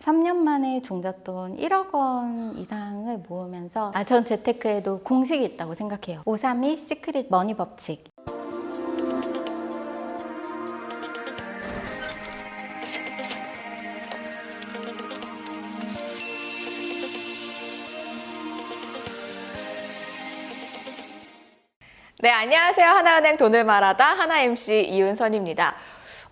3년 만에 종잣돈 1억 원 이상을 모으면서 아, 전 재테크에도 공식이 있다고 생각해요. 532 시크릿 머니 법칙. 네, 안녕하세요. 하나은행 돈을 말하다 하나 MC 이윤선입니다.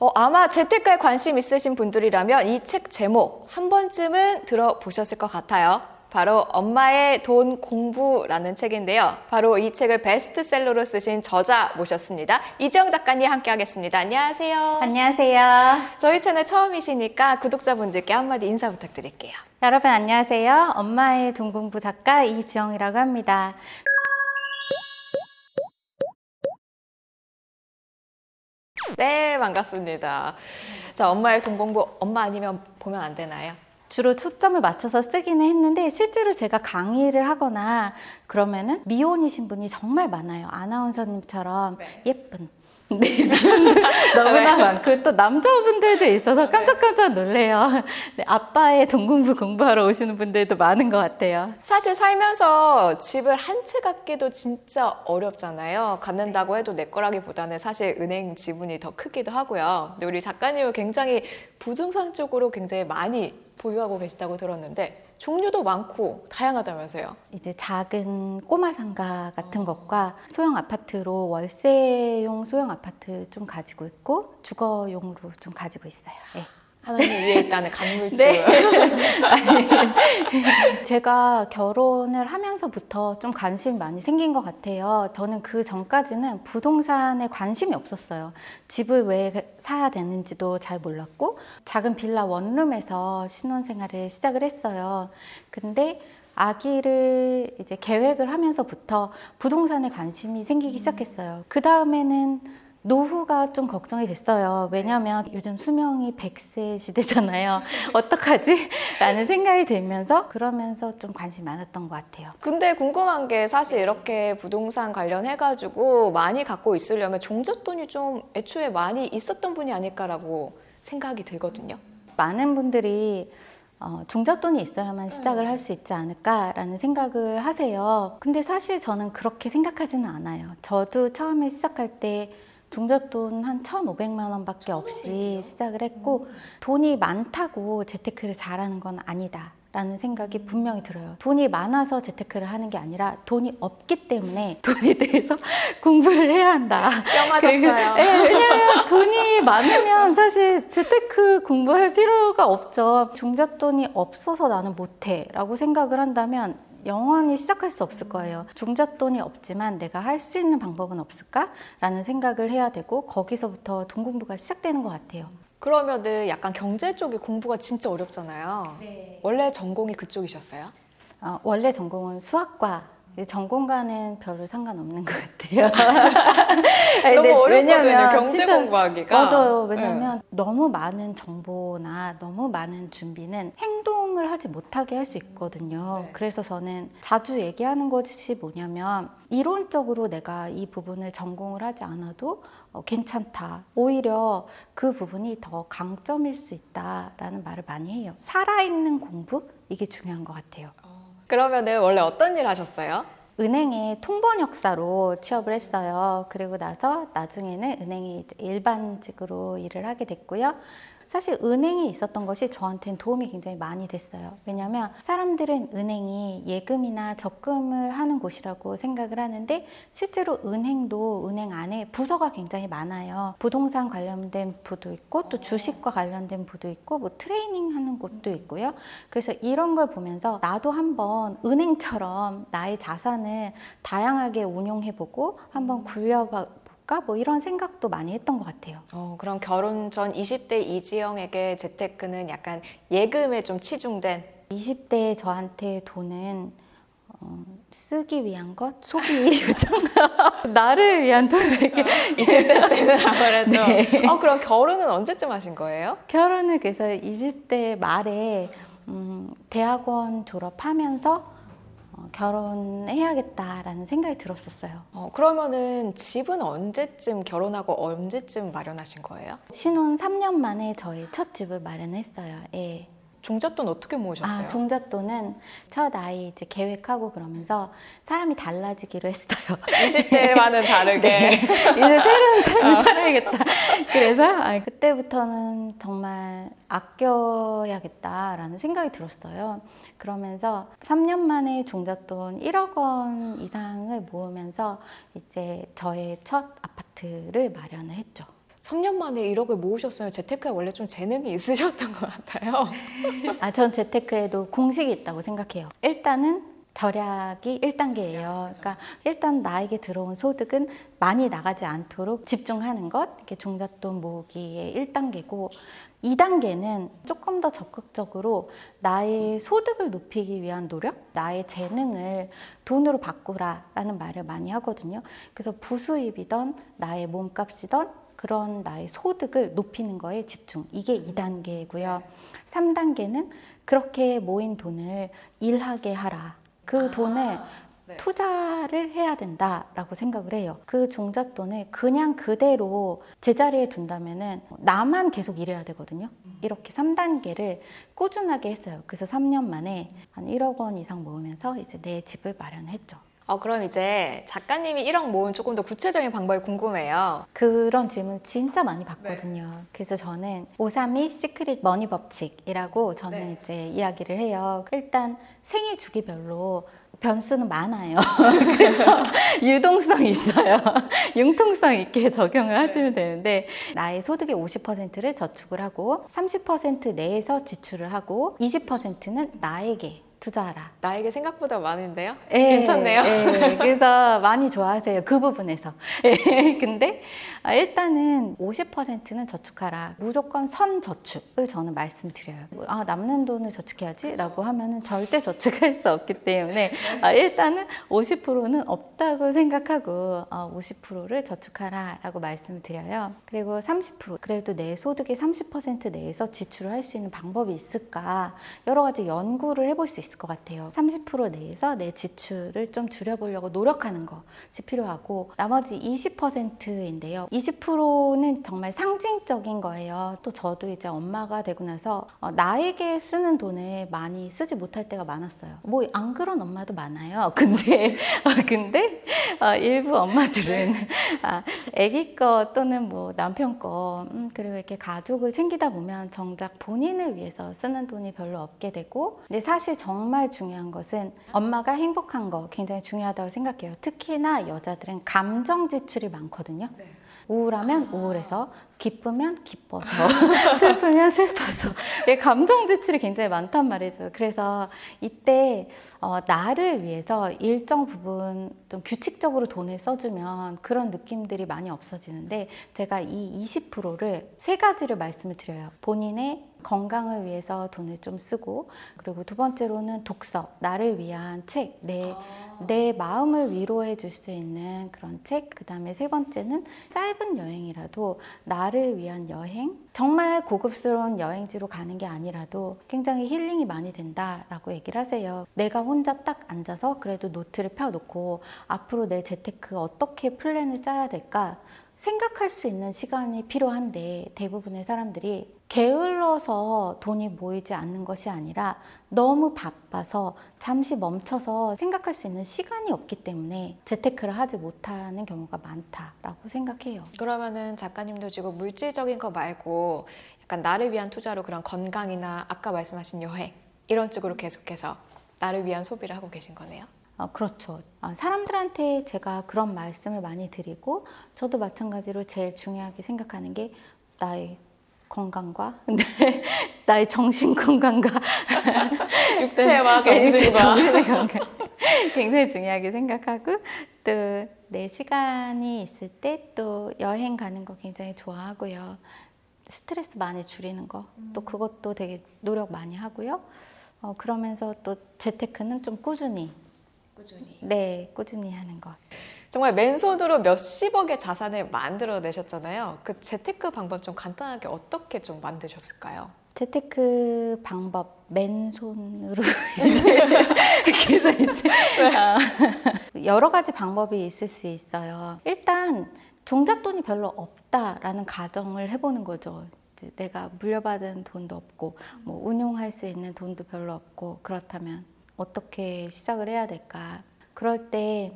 어, 아마 재테크에 관심 있으신 분들이라면 이 책 제목 한 번쯤은 들어보셨을 것 같아요. 바로 엄마의 돈 공부라는 책인데요. 바로 이 책을 베스트셀러로 쓰신 저자 모셨습니다. 이지영 작가님 함께 하겠습니다. 안녕하세요. 안녕하세요. 저희 채널 처음이시니까 구독자분들께 한마디 인사 부탁드릴게요. 여러분 안녕하세요. 엄마의 돈 공부 작가 이지영이라고 합니다. 네, 반갑습니다. 자, 엄마의 돈 공부 엄마 아니면 보면 안 되나요? 주로 초점을 맞춰서 쓰기는 했는데 실제로 제가 강의를 하거나 그러면은 미혼이신 분이 정말 많아요. 아나운서님처럼 네. 예쁜. 네, 너무나 많고 또 남자분들도 있어서 깜짝깜짝 놀래요. 네, 아빠의 돈 공부 공부하러 오시는 분들도 많은 것 같아요. 사실 살면서 집을 한 채 갖기도 진짜 어렵잖아요. 갖는다고 해도 내 거라기보다는 사실 은행 지분이 더 크기도 하고요. 근데 우리 작가님은 굉장히 부동산 쪽으로 굉장히 많이 보유하고 계시다고 들었는데 종류도 많고 다양하다면서요. 이제 작은 꼬마 상가 같은 것과 소형 아파트로 월세용 소형 아파트 좀 가지고 있고 주거용으로 좀 가지고 있어요. 네. 하나님 위에 있다는 간물주. 네. 제가 결혼을 하면서부터 좀 관심이 많이 생긴 것 같아요. 저는 그 전까지는 부동산에 관심이 없었어요. 집을 왜 사야 되는지도 잘 몰랐고, 작은 빌라 원룸에서 신혼생활을 시작을 했어요. 근데 아기를 이제 계획을 하면서부터 부동산에 관심이 생기기 시작했어요. 그 다음에는 노후가 좀 걱정이 됐어요. 왜냐하면 요즘 수명이 100세 시대잖아요. 어떡하지? 라는 생각이 들면서 그러면서 좀 관심이 많았던 것 같아요. 근데 궁금한 게 사실 이렇게 부동산 관련해가지고 많이 갖고 있으려면 종잣돈이 좀 애초에 많이 있었던 분이 아닐까라고 생각이 들거든요. 많은 분들이 어, 종잣돈이 있어야만 시작을 할 수 있지 않을까라는 생각을 하세요. 근데 사실 저는 그렇게 생각하지는 않아요. 저도 처음에 시작할 때 종잣돈 한 1,500만 원밖에 없이 시작을 했고 돈이 많다고 재테크를 잘하는 건 아니다. 라는 생각이 분명히 들어요. 돈이 많아서 재테크를 하는 게 아니라 돈이 없기 때문에 돈에 대해서 공부를 해야 한다. 뼈 맞았어요. 네, 왜냐면 돈이 많으면 사실 재테크 공부할 필요가 없죠. 종잣돈이 없어서 나는 못해 라고 생각을 한다면 영원히 시작할 수 없을 거예요. 종잣돈이 없지만 내가 할 수 있는 방법은 없을까? 라는 생각을 해야 되고 거기서부터 돈 공부가 시작되는 것 같아요. 그러면은 약간 경제 쪽이 공부가 진짜 어렵잖아요. 원래 전공이 그쪽이셨어요? 어, 원래 전공은 수학과 전공과는 별로 상관없는 것 같아요. 너무 어렵거든요. 경제 진짜 공부하기가. 맞아요. 왜냐면 너무 많은 정보나 너무 많은 준비는 행동을 하지 못하게 할 수 있거든요. 네. 그래서 저는 자주 얘기하는 것이 뭐냐면 이론적으로 내가 이 부분을 전공을 하지 않아도 어, 괜찮다. 오히려 그 부분이 더 강점일 수 있다라는 말을 많이 해요. 살아있는 공부? 이게 중요한 것 같아요. 그러면은 원래 어떤 일 하셨어요? 은행에 통번역사로 취업을 했어요. 그리고 나서 나중에는 은행에 일반직으로 일을 하게 됐고요. 사실 은행에 있었던 것이 저한테는 도움이 굉장히 많이 됐어요. 왜냐하면 사람들은 은행이 예금이나 적금을 하는 곳이라고 생각을 하는데 실제로 은행도 은행 안에 부서가 굉장히 많아요. 부동산 관련된 부도 있고 또 주식과 관련된 부도 있고 뭐 트레이닝 하는 곳도 있고요. 그래서 이런 걸 보면서 나도 한번 은행처럼 나의 자산을 다양하게 운용해보고 한번 굴려 볼까 뭐 이런 생각도 많이 했던 것 같아요. 어, 그럼 결혼 전 20대 이지영에게 재테크는 약간 예금에 좀 치중된 20대 저한테 돈은 어, 쓰기 위한 것, 소비 요청, 나를 위한 돈에게 20대 때는 아무래도 네. 어, 그럼 결혼은 언제쯤 하신 거예요? 결혼을 그래서 20대 말에 음, 대학원 졸업하면서 어, 결혼해야겠다라는 생각이 들었었어요. 어, 그러면은 집은 언제쯤 결혼하고 언제쯤 마련하신 거예요? 신혼 3년 만에 저희 첫 집을 마련했어요. 예. 종잣돈 어떻게 모으셨어요? 아, 종잣돈은 첫 아이 이제 계획하고 그러면서 사람이 달라지기로 했어요. 20대와는 다르게 네. 이제 새로운 삶을 살아야겠다. 그래서 아, 그때부터는 정말 아껴야겠다라는 생각이 들었어요. 그러면서 3년 만에 종잣돈 1억 원 이상을 모으면서 이제 저의 첫 아파트를 마련을 했죠. 3년 만에 1억을 모으셨어요. 재테크에 원래 좀 재능이 있으셨던 것 같아요. 아, 전 재테크에도 공식이 있다고 생각해요. 일단은 절약이 1단계예요. 그러니까 일단 나에게 들어온 소득은 많이 나가지 않도록 집중하는 것, 이렇게 종잣돈 모으기의 1단계고 2단계는 조금 더 적극적으로 나의 소득을 높이기 위한 노력, 나의 재능을 돈으로 바꾸라라는 말을 많이 하거든요. 그래서 부수입이던 나의 몸값이던 그런 나의 소득을 높이는 거에 집중. 이게 2단계고요. 3단계는 그렇게 모인 돈을 일하게 하라. 그 돈을 네. 투자를 해야 된다라고 생각을 해요. 그 종잣돈을 그냥 그대로 제자리에 둔다면은 나만 계속 일해야 되거든요. 이렇게 3단계를 꾸준하게 했어요. 그래서 3년 만에 한 1억 원 이상 모으면서 이제 내 집을 마련했죠. 어, 그럼 이제 작가님이 1억 모은 조금 더 구체적인 방법이 궁금해요. 그런 질문 진짜 많이 받거든요. 그래서 저는 532 시크릿 머니 법칙이라고 저는 네. 이제 이야기를 해요. 일단 생애 주기별로 변수는 많아요. 그래서 유동성이 있어요. 융통성 있게 적용을 하시면 되는데 나의 소득의 50%를 저축을 하고 30% 내에서 지출을 하고 20%는 나에게 투자하라. 나에게 생각보다 많은데요? 예, 괜찮네요. 예, 그래서 많이 좋아하세요. 그 부분에서. 예, 근데 아, 일단은 50%는 저축하라. 무조건 선 저축을 저는 말씀드려요. 아, 남는 돈을 저축해야지 라고 하면은 절대 저축할 수 없기 때문에 아, 일단은 50%는 없다고 생각하고 어, 50%를 저축하라 라고 말씀을 드려요. 그리고 30% 그래도 내 소득의 30% 내에서 지출을 할 수 있는 방법이 있을까 여러 가지 연구를 해볼 수 있을 것 같아요. 30% 내에서 내 지출을 좀 줄여보려고 노력하는 것이 필요하고 나머지 20%인데요. 20%는 정말 상징적인 거예요. 또 저도 이제 엄마가 되고 나서 어, 나에게 쓰는 돈을 많이 쓰지 못할 때가 많았어요. 뭐 안 그런 엄마도 많아요. 근데 어, 근데 어, 일부 엄마들은 아, 아기 거 또는 뭐 남편 거 음, 그리고 이렇게 가족을 챙기다 보면 정작 본인을 위해서 쓰는 돈이 별로 없게 되고 근데 사실 정말 중요한 것은 엄마가 행복한 거 굉장히 중요하다고 생각해요. 특히나 여자들은 감정 지출이 많거든요. 우울하면 우울해서 기쁘면 기뻐서 슬프면 슬퍼서 예, 감정 지출이 굉장히 많단 말이죠. 그래서 이때 어, 나를 위해서 일정 부분 좀 규칙적으로 돈을 써주면 그런 느낌들이 많이 없어지는데 제가 이 20%를 세 가지를 말씀을 드려요. 본인의 건강을 위해서 돈을 좀 쓰고 그리고 두 번째로는 독서, 나를 위한 책, 내 내 마음을 위로해 줄 수 있는 그런 책. 그 다음에 세 번째는 짧은 여행이라도 나를 위한 여행. 정말 고급스러운 여행지로 가는 게 아니라도 굉장히 힐링이 많이 된다라고 얘기를 하세요. 내가 혼자 딱 앉아서 그래도 노트를 펴놓고 앞으로 내 재테크 어떻게 플랜을 짜야 될까 생각할 수 있는 시간이 필요한데 대부분의 사람들이 게을러서 돈이 모이지 않는 것이 아니라 너무 바빠서 잠시 멈춰서 생각할 수 있는 시간이 없기 때문에 재테크를 하지 못하는 경우가 많다라고 생각해요. 그러면은 작가님도 지금 물질적인 거 말고 약간 나를 위한 투자로 그런 건강이나 아까 말씀하신 여행 이런 쪽으로 계속해서 나를 위한 소비를 하고 계신 거네요. 어, 그렇죠. 아, 사람들한테 제가 그런 말씀을 많이 드리고 저도 마찬가지로 제일 중요하게 생각하는 게 나의 건강과 네, 나의 정신 건강과 육체와 네, 정신과 정신의 건강 굉장히 중요하게 생각하고 또 내 시간이 있을 때 또 여행 가는 거 굉장히 좋아하고요. 스트레스 많이 줄이는 거 또 그것도 되게 노력 많이 하고요. 어, 그러면서 또 재테크는 좀 꾸준히 꾸준히. 네 꾸준히 하는 것. 정말 맨손으로 몇십억의 자산을 만들어내셨잖아요. 그 재테크 방법 좀 간단하게 어떻게 좀 만드셨을까요? 재테크 방법 맨손으로 이제 그래서 이제 아, 여러 가지 방법이 있을 수 있어요. 일단 종잣돈이 별로 없다라는 가정을 해보는 거죠. 내가 물려받은 돈도 없고 뭐 운용할 수 있는 돈도 별로 없고 그렇다면 어떻게 시작을 해야 될까? 그럴 때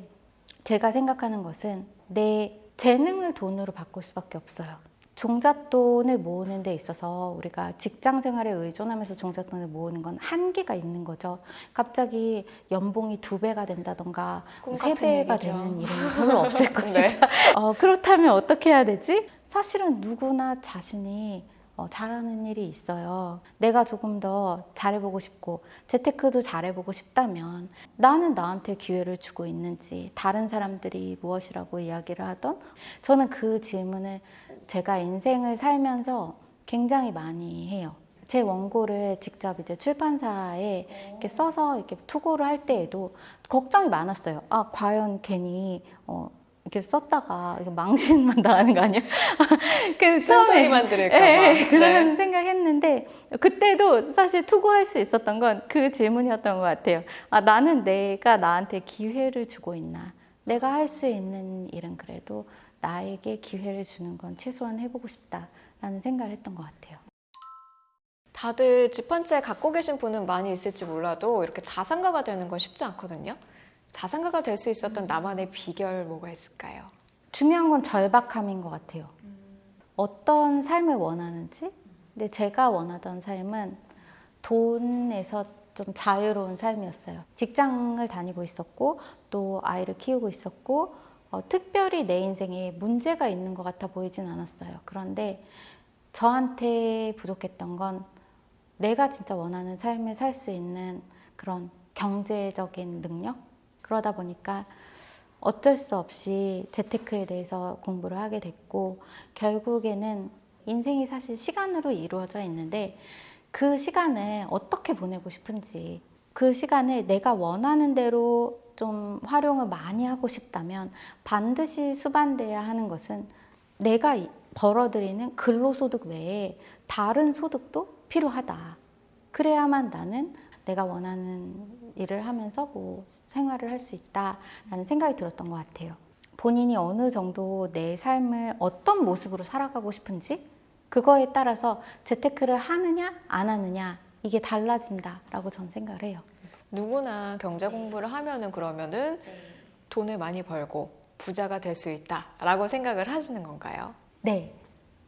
제가 생각하는 것은 내 재능을 돈으로 바꿀 수밖에 없어요. 종잣돈을 모으는 데 있어서 우리가 직장 생활에 의존하면서 종잣돈을 모으는 건 한계가 있는 거죠. 갑자기 연봉이 두 배가 된다던가 꿈세 배가 얘기죠. 되는 일은 별로 없을 것이다. 네. 어, 그렇다면 어떻게 해야 되지? 사실은 누구나 자신이 어, 잘하는 일이 있어요. 내가 조금 더 잘해보고 싶고 재테크도 잘해보고 싶다면 나는 나한테 기회를 주고 있는지 다른 사람들이 무엇이라고 이야기를 하던 저는 그 질문을 제가 인생을 살면서 굉장히 많이 해요. 제 원고를 직접 이제 출판사에 이렇게 써서 이렇게 투고를 할 때에도 걱정이 많았어요. 아, 과연 괜히 어, 이렇게 썼다가 이거 망신만 당하는 거 아니야? 그 처음에 쓴소리만 들을까 봐. 예, 예, 그런 네. 생각했는데 그때도 사실 투고할 수 있었던 건 그 질문이었던 것 같아요. 아, 나는 내가 나한테 기회를 주고 있나? 내가 할 수 있는 일은 그래도 나에게 기회를 주는 건 최소한 해보고 싶다라는 생각을 했던 것 같아요. 다들 집한채 갖고 계신 분은 많이 있을지 몰라도 이렇게 자산가가 되는 건 쉽지 않거든요. 자산가가 될 수 있었던 나만의 비결 뭐가 있을까요? 중요한 건 절박함인 것 같아요. 어떤 삶을 원하는지. 근데 제가 원하던 삶은 돈에서 좀 자유로운 삶이었어요. 직장을 다니고 있었고 또 아이를 키우고 있었고 어, 특별히 내 인생에 문제가 있는 것 같아 보이진 않았어요. 그런데 저한테 부족했던 건 내가 진짜 원하는 삶을 살 수 있는 그런 경제적인 능력? 그러다 보니까 어쩔 수 없이 재테크에 대해서 공부를 하게 됐고 결국에는 인생이 사실 시간으로 이루어져 있는데 그 시간을 어떻게 보내고 싶은지 그 시간을 내가 원하는 대로 좀 활용을 많이 하고 싶다면 반드시 수반돼야 하는 것은 내가 이- 벌어들이는 근로소득 외에 다른 소득도 필요하다. 그래야만 나는 내가 원하는 일을 하면서 뭐 생활을 할 수 있다라는 생각이 들었던 것 같아요. 본인이 어느 정도 내 삶을 어떤 모습으로 살아가고 싶은지 그거에 따라서 재테크를 하느냐 안 하느냐 이게 달라진다라고 저는 생각을 해요. 누구나 경제 공부를 하면은 그러면은 돈을 많이 벌고 부자가 될 수 있다라고 생각을 하시는 건가요? 네.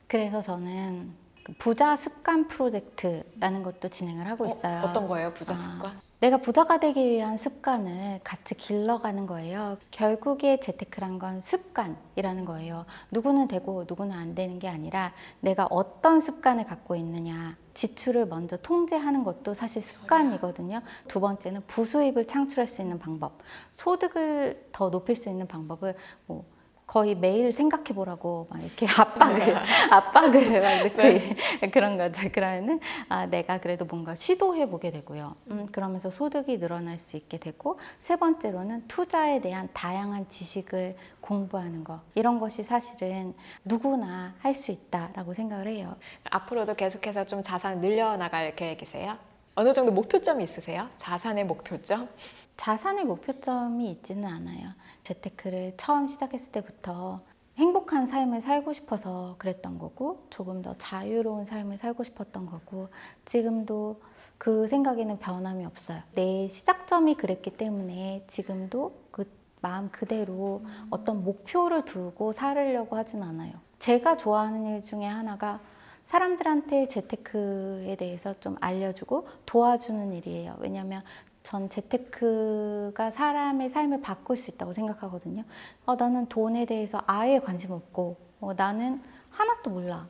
그래서 저는 그 부자 습관 프로젝트라는 것도 진행을 하고 있어요. 어, 떤 거예요, 부자 아, 습관? 내가 부자가 되기 위한 습관을 같이 길러가는 거예요. 결국에 재테크란 건 습관이라는 거예요. 누구는 되고 누구는 안 되는 게 아니라 내가 어떤 습관을 갖고 있느냐. 지출을 먼저 통제하는 것도 사실 습관이거든요. 두 번째는 부수입을 창출할 수 있는 방법. 소득을 더 높일 수 있는 방법을 뭐 거의 매일 생각해 보라고 막 이렇게 압박을 압박을 막 이렇게 그런 거죠. 그러면은 아, 내가 그래도 뭔가 시도해 보게 되고요. 음, 그러면서 소득이 늘어날 수 있게 되고 세 번째로는 투자에 대한 다양한 지식을 공부하는 거 이런 것이 사실은 누구나 할 수 있다라고 생각을 해요. 앞으로도 계속해서 좀 자산 늘려나갈 계획이세요? 어느 정도 목표점이 있으세요? 자산의 목표점? 자산의 목표점이 있지는 않아요. 재테크를 처음 시작했을 때부터 행복한 삶을 살고 싶어서 그랬던 거고, 조금 더 자유로운 삶을 살고 싶었던 거고, 지금도 그 생각에는 변함이 없어요. 내 시작점이 그랬기 때문에 지금도 그 마음 그대로 어떤 목표를 두고 살으려고 하진 않아요. 제가 좋아하는 일 중에 하나가 사람들한테 재테크에 대해서 좀 알려주고 도와주는 일이에요. 왜냐하면 전 재테크가 사람의 삶을 바꿀 수 있다고 생각하거든요. 어, 나는 돈에 대해서 아예 관심 없고, 어, 나는 하나도 몰라.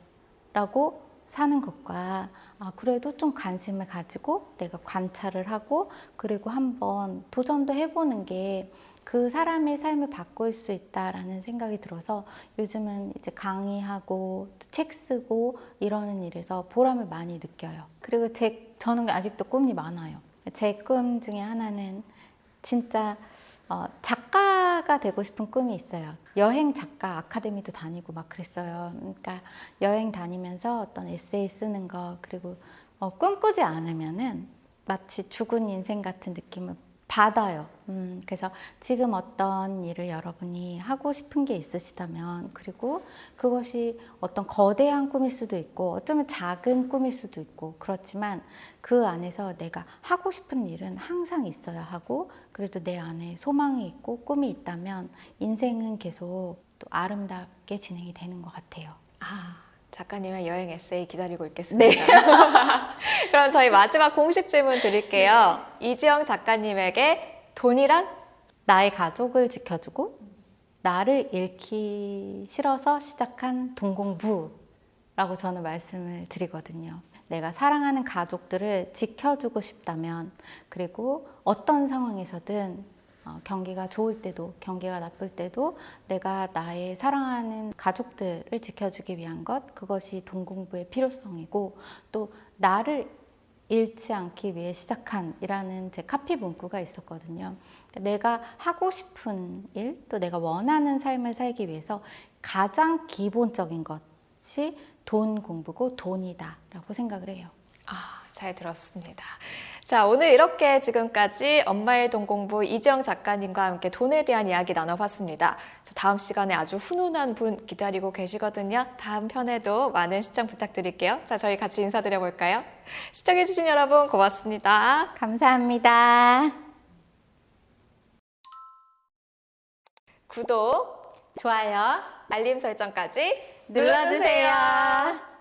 라고 사는 것과, 아, 그래도 좀 관심을 가지고 내가 관찰을 하고, 그리고 한번 도전도 해보는 게 그 사람의 삶을 바꿀 수 있다라는 생각이 들어서 요즘은 이제 강의하고 또책 쓰고 이러는 일에서 보람을 많이 느껴요. 그리고 제, 저는 아직도 꿈이 많아요. 제 꿈 중에 하나는 진짜 어, 작가가 되고 싶은 꿈이 있어요. 여행 작가 아카데미도 다니고 막 그랬어요. 그러니까 여행 다니면서 어떤 에세이 쓰는 거 그리고 어, 꿈꾸지 않으면은 마치 죽은 인생 같은 느낌을 받아요. 음, 그래서 지금 어떤 일을 여러분이 하고 싶은 게 있으시다면, 그리고 그것이 어떤 거대한 꿈일 수도 있고, 어쩌면 작은 꿈일 수도 있고, 그렇지만 그 안에서 내가 하고 싶은 일은 항상 있어야 하고, 그래도 내 안에 소망이 있고 꿈이 있다면 인생은 계속 또 아름답게 진행이 되는 것 같아요. 아, 작가님의 여행 에세이 기다리고 있겠습니다. 그럼 저희 마지막 공식 질문 드릴게요. 이지영 작가님에게 돈이란? 나의 가족을 지켜주고 나를 잃기 싫어서 시작한 동공부라고 저는 말씀을 드리거든요. 내가 사랑하는 가족들을 지켜주고 싶다면 그리고 어떤 상황에서든 어, 경기가 좋을 때도 경기가 나쁠 때도 내가 나의 사랑하는 가족들을 지켜주기 위한 것 그것이 동공부의 필요성이고 또 나를 잃지 않기 위해 시작한이라는 제 카피 문구가 있었거든요. 내가 하고 싶은 일, 또 내가 원하는 삶을 살기 위해서 가장 기본적인 것이 돈 공부고 돈이다라고 생각을 해요. 아, 잘 들었습니다. 자, 오늘 이렇게 지금까지 엄마의 돈 공부 이지영 작가님과 함께 돈에 대한 이야기 나눠봤습니다. 자, 다음 시간에 아주 훈훈한 분 기다리고 계시거든요. 다음 편에도 많은 시청 부탁드릴게요. 자, 저희 같이 인사드려 볼까요? 시청해주신 여러분 고맙습니다. 감사합니다. 구독, 좋아요 알림 설정까지 눌러주세요.